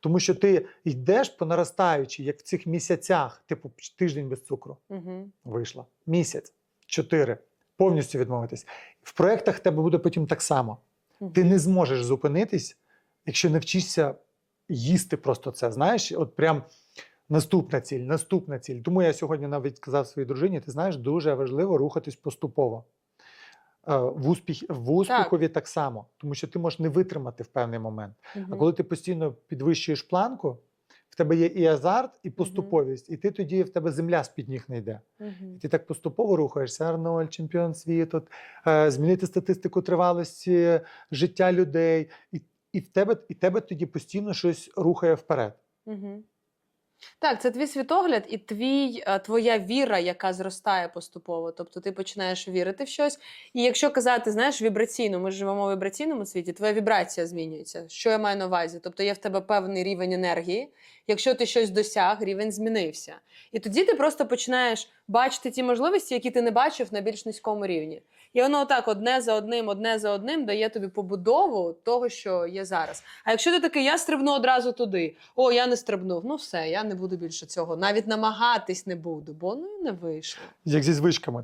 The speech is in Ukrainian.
Тому що ти йдеш по наростаючій, як в цих місяцях, типу тиждень без цукру Угу. вийшла. Місяць, чотири. Повністю відмовитись. В проєктах тебе буде потім так само. Ти не зможеш зупинитись, якщо не вчишся їсти просто це. Знаєш, от прям наступна ціль, наступна ціль. Тому я сьогодні навіть сказав своїй дружині: ти знаєш, дуже важливо рухатись поступово. Е, В, успіх, в успіхові так. само, тому що ти можеш не витримати в певний момент. А коли ти постійно підвищуєш планку, в тебе є і азарт, і поступовість, і ти тоді в тебе земля з-під ніг не йде. І ти так поступово рухаєшся. Арнольд, чемпіон світу, е, змінити статистику тривалості життя людей, і, і, в тебе, і тебе тоді постійно щось рухає вперед. Угу. Так, це твій світогляд і твій, е, твоя віра, яка зростає поступово. Тобто ти починаєш вірити в щось. І якщо казати, знаєш, вібраційно, ми живемо в вібраційному світі, твоя вібрація змінюється. Що я маю на увазі? Тобто є в тебе певний рівень енергії. Якщо ти щось досяг, рівень змінився. І тоді ти просто починаєш бачити ті можливості, які ти не бачив на більш низькому рівні. І воно отак одне за одним, одне за одним дає тобі побудову того, що є зараз. А якщо ти такий, я стрибну одразу туди, о, я не стрибнув, ну все, я не буду більше цього. Навіть намагатись не буду, бо ну і не вийшло. Як зі звичками.